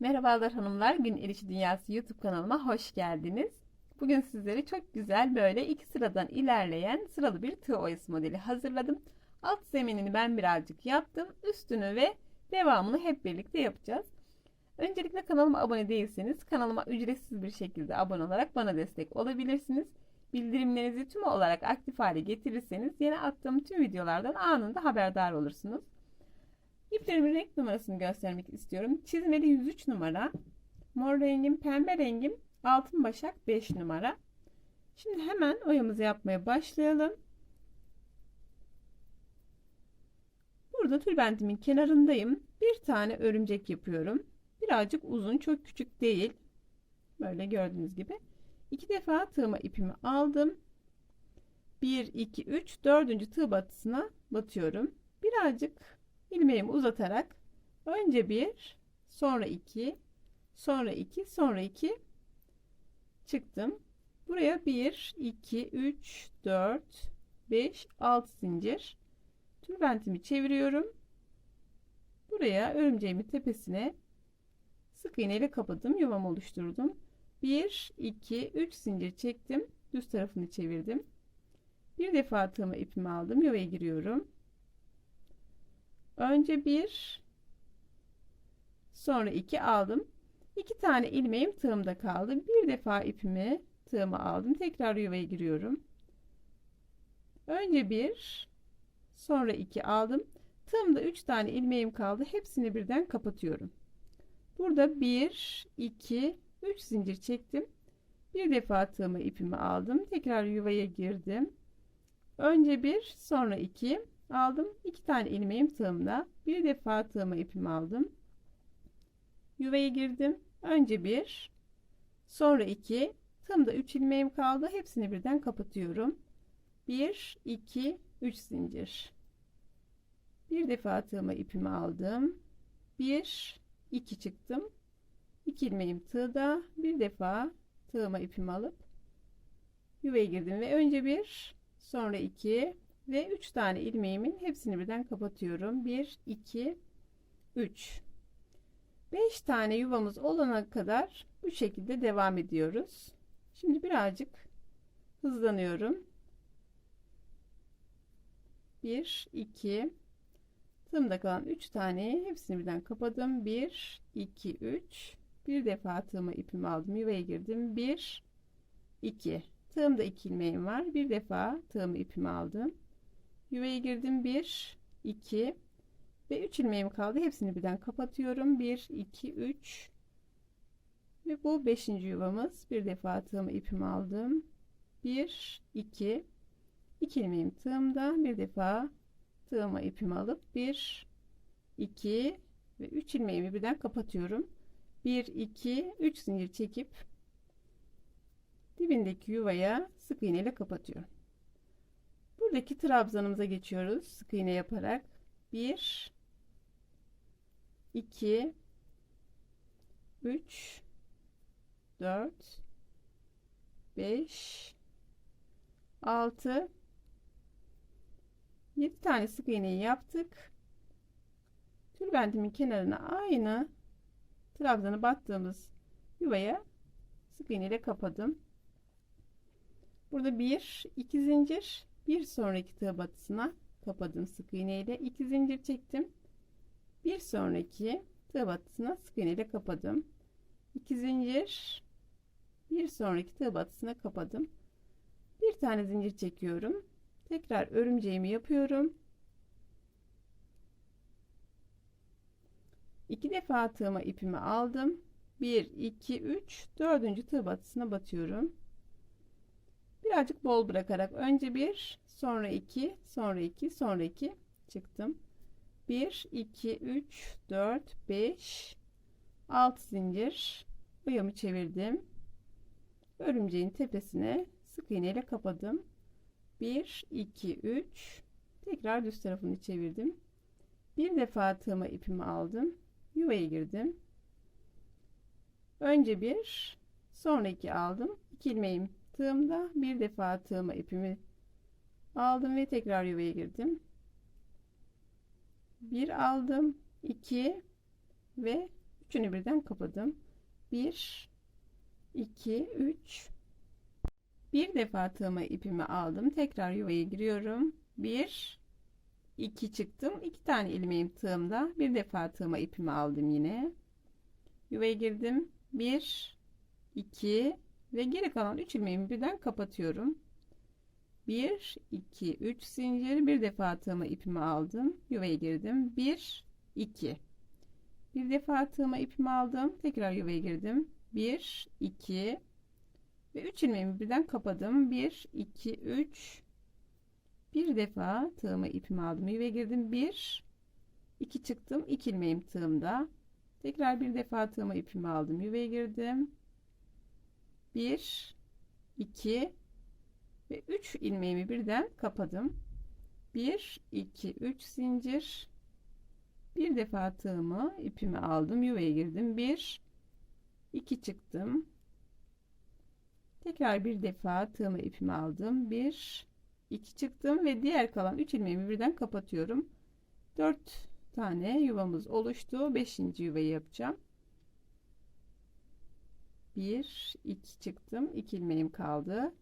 Merhabalar hanımlar, Gün Erişi Dünyası YouTube kanalıma hoş geldiniz. Bugün sizlere çok güzel böyle iki sıradan ilerleyen sıralı bir tığ oyası modeli hazırladım. Alt zeminini ben birazcık yaptım. Üstünü ve devamını hep birlikte yapacağız. Öncelikle kanalıma abone değilseniz kanalıma ücretsiz bir şekilde abone olarak bana destek olabilirsiniz. Bildirimlerinizi tüm olarak aktif hale getirirseniz yeni attığım tüm videolardan anında haberdar olursunuz. İplerimin renk numarasını göstermek istiyorum. Çizmeli 103 numara. Mor rengim, pembe rengim, altın başak 5 numara. Şimdi hemen oyamızı yapmaya başlayalım. Burada tülbentimin kenarındayım. Bir tane örümcek yapıyorum. Birazcık uzun, çok küçük değil. Böyle gördüğünüz gibi. İki defa tığıma ipimi aldım. 1, 2, 3, dördüncü tığ batısına batıyorum. Birazcık ilmeğimi uzatarak önce bir, sonra iki, sonra iki, sonra iki çıktım. Buraya 1, 2, 3, 4, 5, 6 zincir. Tülbentimi çeviriyorum. Buraya örümceğimin tepesine sık iğne ile kapadım. Yuvam oluşturdum. 1, 2, 3 zincir çektim. Düz tarafını çevirdim. Bir defa tığıma ipimi aldım. Yuvaya giriyorum. Önce bir, sonra iki aldım. İki tane ilmeğim tığımda kaldı. Bir defa ipimi tığıma aldım. Tekrar yuvaya giriyorum. Önce bir, sonra iki aldım. Tığımda üç tane ilmeğim kaldı. Hepsini birden kapatıyorum. Burada bir, iki, üç zincir çektim. Bir defa tığıma ipimi aldım. Tekrar yuvaya girdim. Önce bir, sonra iki aldım. iki tane ilmeğim tığımda. Bir defa tığıma ipimi aldım. Yuvaya girdim. Önce bir, sonra iki. Tığımda üç ilmeğim kaldı. Hepsini birden kapatıyorum. Bir, iki, üç zincir. Bir defa tığıma ipimi aldım. Bir, iki çıktım. İki ilmeğim tığda. Bir defa tığıma ipimi alıp yuvaya girdim ve önce bir, sonra iki, ve 3 tane ilmeğimin hepsini birden kapatıyorum. 1 2 3 5 tane yuvamız olana kadar bu şekilde devam ediyoruz. Şimdi birazcık hızlanıyorum. 1 2 tığımda kalan 3 tane hepsini birden kapadım. 1 2 3 bir defa tığıma ipimi aldım. Yuvaya girdim. 1 2 tığımda 2 ilmeğim var. Bir defa tığımı ipimi aldım. Yuvaya girdim 1 2 ve 3 ilmeğim kaldı. Hepsini birden kapatıyorum. 1 2 3 ve bu 5. yuvamız. Bir defa tığımı ipimi aldım. 1 2 2 ilmeğim tığımda. Bir defa tığıma ipimi alıp 1 2 ve 3 ilmeğimi birden kapatıyorum. 1 2 3 zincir çekip dibindeki yuvaya sık iğne ile kapatıyorum. Buradaki trabzanımıza geçiyoruz. Sık iğne yaparak. 1 2 3 4 5 6 7 tane sık iğneyi yaptık. Tülbentimin kenarına aynı trabzanı battığımız yuvaya sık iğne ile kapadım. Burada 1 2 zincir bir sonraki tığ batısına kapadım sık iğne ile. 2 zincir çektim. Bir sonraki tığ batısına sık iğne ile kapadım. 2 zincir. Bir sonraki tığ batısına kapadım. Bir tane zincir çekiyorum. Tekrar örümceğimi yapıyorum. İki defa tığıma ipimi aldım. 1 2 3 dördüncü tığ batısına batıyorum birazcık bol bırakarak önce bir sonra iki sonra iki sonra iki çıktım. 1 2 3 4 5 6 zincir boyamı çevirdim. Örümceğin tepesine sık iğne ile kapadım. 1 2 3 tekrar düz tarafını çevirdim. Bir defa tığıma ipimi aldım yuvaya girdim. Önce bir sonra iki aldım. 2 ilmeğim tığımda bir defa tığıma ipimi aldım ve tekrar yuvaya girdim. Bir aldım, iki ve Üçünü birden kapadım. 1 2 3 bir defa tığıma ipimi aldım. Tekrar yuvaya giriyorum. 1 2 çıktım. 2 tane ilmeğim tığımda. Bir defa tığıma ipimi aldım yine. Yuvaya girdim. 1 2 ve geri kalan 3 ilmeğimi birden kapatıyorum. 1 2 3 zincir bir defa tığıma ipimi aldım. Yuvaya girdim. 1 2 bir defa tığıma ipimi aldım. Tekrar yuvaya girdim. 1 2 ve 3 ilmeğimi birden kapadım. 1 2 3 bir defa tığıma ipimi aldım. Yuvaya girdim. 1 2 çıktım. 2 ilmeğim tığımda. Tekrar bir defa tığıma ipimi aldım. Yuvaya girdim. 1 2 ve 3 ilmeğimi birden kapadım. 1 2 3 zincir. Bir defa tığımı ipimi aldım yuvaya girdim. 1 2 çıktım. Tekrar bir defa tığımı ipimi aldım. 1 2 çıktım ve diğer kalan 3 ilmeğimi birden kapatıyorum. 4 tane yuvamız oluştu. 5. yuvayı yapacağım 1 2 çıktım. 2 ilmeğim kaldı.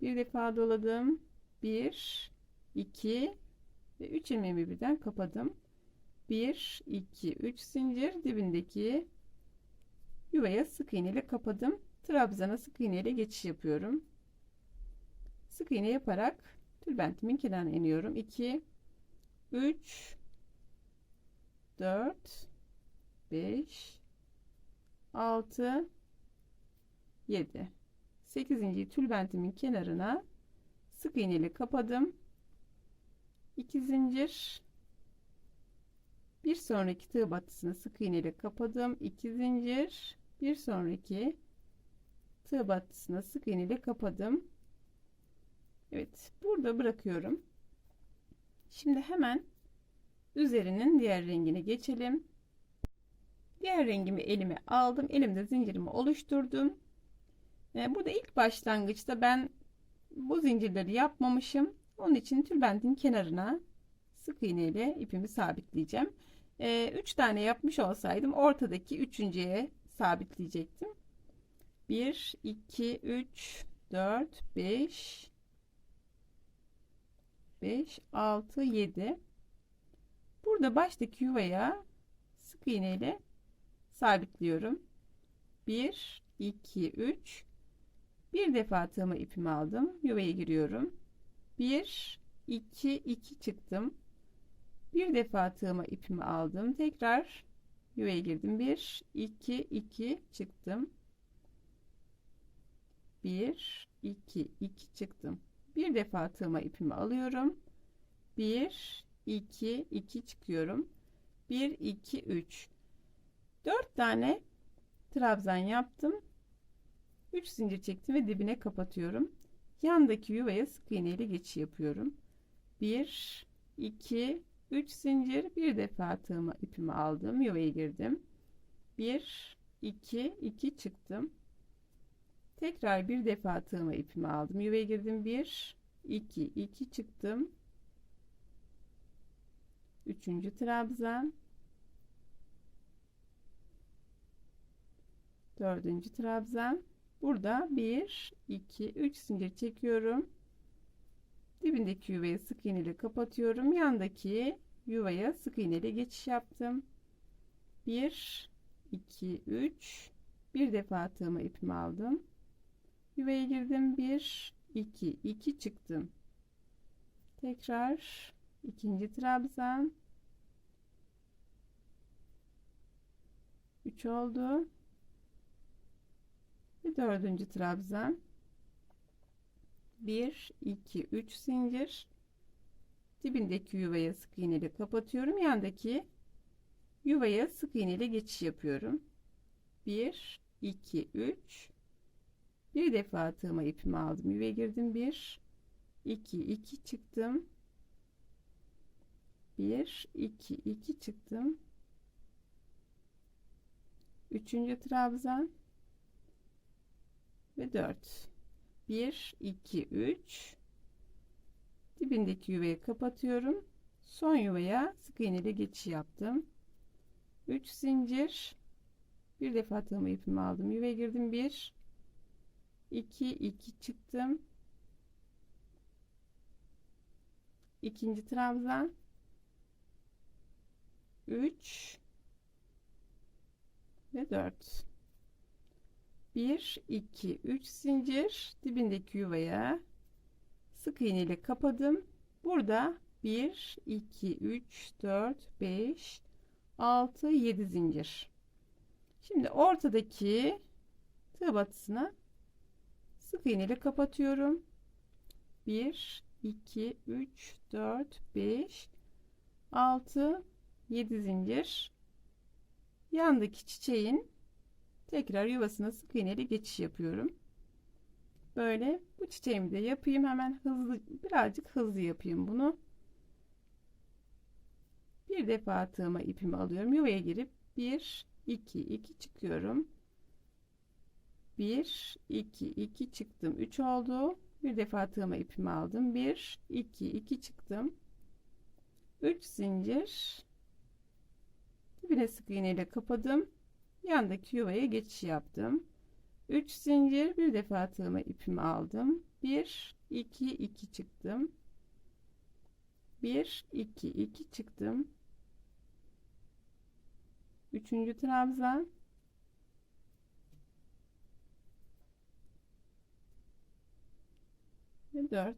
Bir defa doladım. 1 2 ve 3 ilmeğimi birden kapadım. 1 2 3 zincir dibindeki yuvaya sık iğne ile kapadım. Trabzana sık iğne ile geçiş yapıyorum. Sık iğne yaparak tülbentimin kenarına iniyorum. 2 3 4 5 6 7 8. tülbentimin kenarına sık iğne ile kapadım. 2 zincir. Bir sonraki tığ battısını sık iğne ile kapadım. 2 zincir. Bir sonraki tığ battısına sık iğne ile kapadım. Evet burada bırakıyorum. Şimdi hemen üzerinin diğer rengine geçelim diğer rengimi elime aldım elimde zincirimi oluşturdum. Ee, burada ilk başlangıçta ben bu zincirleri yapmamışım. Onun için tülbentin kenarına sık iğne ile ipimi sabitleyeceğim. 3 ee, tane yapmış olsaydım ortadaki üçüncüye sabitleyecektim. 1 2 3 4 5 5 6 7 Burada baştaki yuvaya sık iğne ile sabitliyorum. 1 2 3 bir defa tığıma ipimi aldım. Yuvaya giriyorum. 1 2 2 çıktım. Bir defa tığıma ipimi aldım. Tekrar yuvaya girdim. 1 2 2 çıktım. 1 2 2 çıktım. Bir defa tığıma ipimi alıyorum. 1 2 2 çıkıyorum. 1 2 3 4 tane trabzan yaptım. 3 zincir çektim ve dibine kapatıyorum. Yandaki yuvaya sık iğne ile geçiş yapıyorum. 1 2 3 zincir bir defa tığımı ipimi aldım yuvaya girdim 1 2 2 çıktım tekrar bir defa tığımı ipimi aldım yuvaya girdim 1 2 2 çıktım 3. trabzan 4. trabzan. Burada 1 2 3 zincir çekiyorum. Dibindeki yuvayı sık iğne ile kapatıyorum. Yandaki yuvaya sık iğne ile geçiş yaptım. 1 2 3 bir defa tığıma ipimi aldım. Yuvaya girdim. 1 2 2 çıktım. Tekrar ikinci trabzan. 3 oldu ve dördüncü trabzan. 1 2 3 zincir. Dibindeki yuvaya sık iğne ile kapatıyorum. Yandaki yuvaya sık iğne ile geçiş yapıyorum. 1 2 3 bir defa tığıma ipimi aldım yuvaya girdim. 1 2 2 çıktım. 1 2 2 çıktım. 3. trabzan ve 4 1 2 3 dibindeki yuvayı kapatıyorum. Son yuvaya sık iğne ile geçiş yaptım. 3 zincir. Bir defa tığımı ipimi aldım. Yuvaya girdim. 1 2 2 çıktım. İkinci trabzan. 3 ve 4 1 2 3 zincir. Dibindeki yuvaya sık iğne ile kapadım. Burada 1 2 3 4 5 6 7 zincir. Şimdi ortadaki tığ batısına sık iğne ile kapatıyorum. 1 2 3 4 5 6 7 zincir. Yandaki çiçeğin tekrar yuvasına sık iğneli geçiş yapıyorum. Böyle bu çiçeğimi de yapayım. Hemen hızlı birazcık hızlı yapayım bunu. Bir defa tığıma ipimi alıyorum. Yuvaya girip 1 2 2 çıkıyorum. 1 2 2 çıktım. 3 oldu. Bir defa tığıma ipimi aldım. 1 2 2 çıktım. 3 zincir. Dibine sık iğne ile kapadım yandaki yuvaya geçiş yaptım. 3 zincir bir defa tığıma ipimi aldım. 1 2 2 çıktım. 1 2 2 çıktım. 3. trabzan ve 4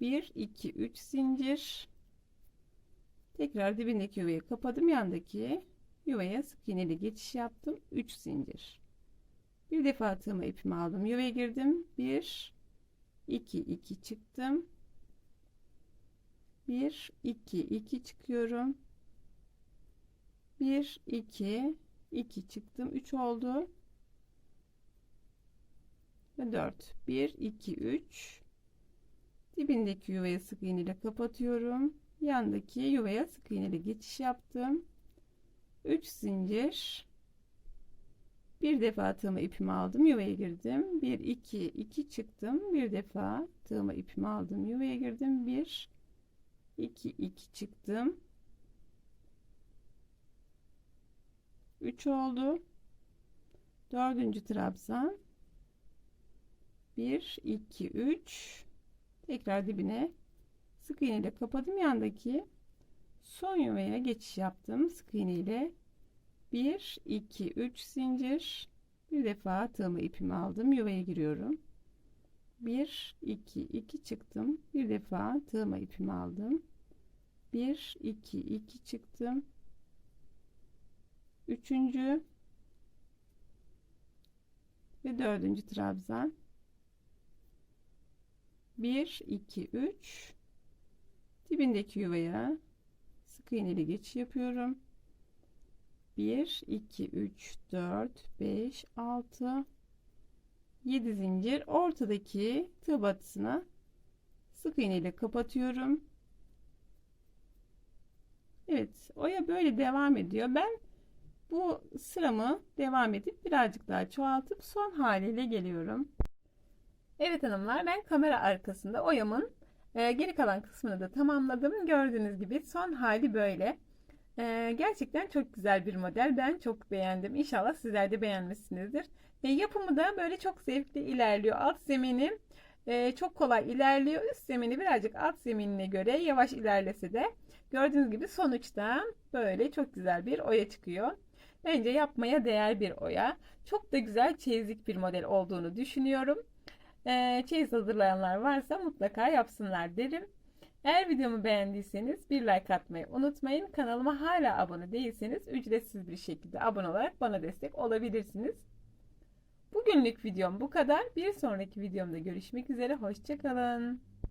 1 2 3 zincir. Tekrar dibindeki yuvayı kapadım. Yandaki yuvaya sık iğneli geçiş yaptım. 3 zincir. Bir defa tığıma ipimi aldım. Yuvaya girdim. 1 2 2 çıktım. 1 2 2 çıkıyorum. 1 2 2 çıktım. 3 oldu. Ve 4 1 2 3 dibindeki yuvaya sık iğne kapatıyorum. Yandaki yuvaya sık iğne geçiş yaptım 3 zincir. Bir defa tığıma ipimi aldım yuvaya girdim. 1 2 2 çıktım. Bir defa tığıma ipimi aldım yuvaya girdim. 1 2 2 çıktım. 3 oldu. Dördüncü trabzan. 1 2 3 tekrar dibine sık iğne ile kapadım yandaki son yuvaya geçiş yaptım sık iğne ile 1 2 3 zincir bir defa tığımı ipimi aldım yuvaya giriyorum. 1 2 2 çıktım bir defa tığıma ipimi aldım. 1 2 2 çıktım. Üçüncü ve dördüncü trabzan. 1 2 3 dibindeki yuvaya sık iğneli geçiş yapıyorum. 1 2 3 4 5 6 7 zincir. Ortadaki tığ batısına sık iğne ile kapatıyorum. Evet oya böyle devam ediyor. Ben bu sıramı devam edip birazcık daha çoğaltıp son haliyle geliyorum. Evet hanımlar ben kamera arkasında oyamın e, geri kalan kısmını da tamamladım gördüğünüz gibi son hali böyle ee, gerçekten çok güzel bir model. Ben çok beğendim. İnşallah sizler de beğenmişsinizdir. E, yapımı da böyle çok zevkli ilerliyor. Alt zemini e, çok kolay ilerliyor. Üst zemini birazcık alt zeminine göre yavaş ilerlese de gördüğünüz gibi sonuçta böyle çok güzel bir oya çıkıyor. Bence yapmaya değer bir oya. Çok da güzel çeyizlik bir model olduğunu düşünüyorum. E, hazırlayanlar varsa mutlaka yapsınlar derim. Eğer videomu beğendiyseniz bir like atmayı unutmayın. Kanalıma hala abone değilseniz ücretsiz bir şekilde abone olarak bana destek olabilirsiniz. Bugünlük videom bu kadar. Bir sonraki videomda görüşmek üzere. Hoşçakalın.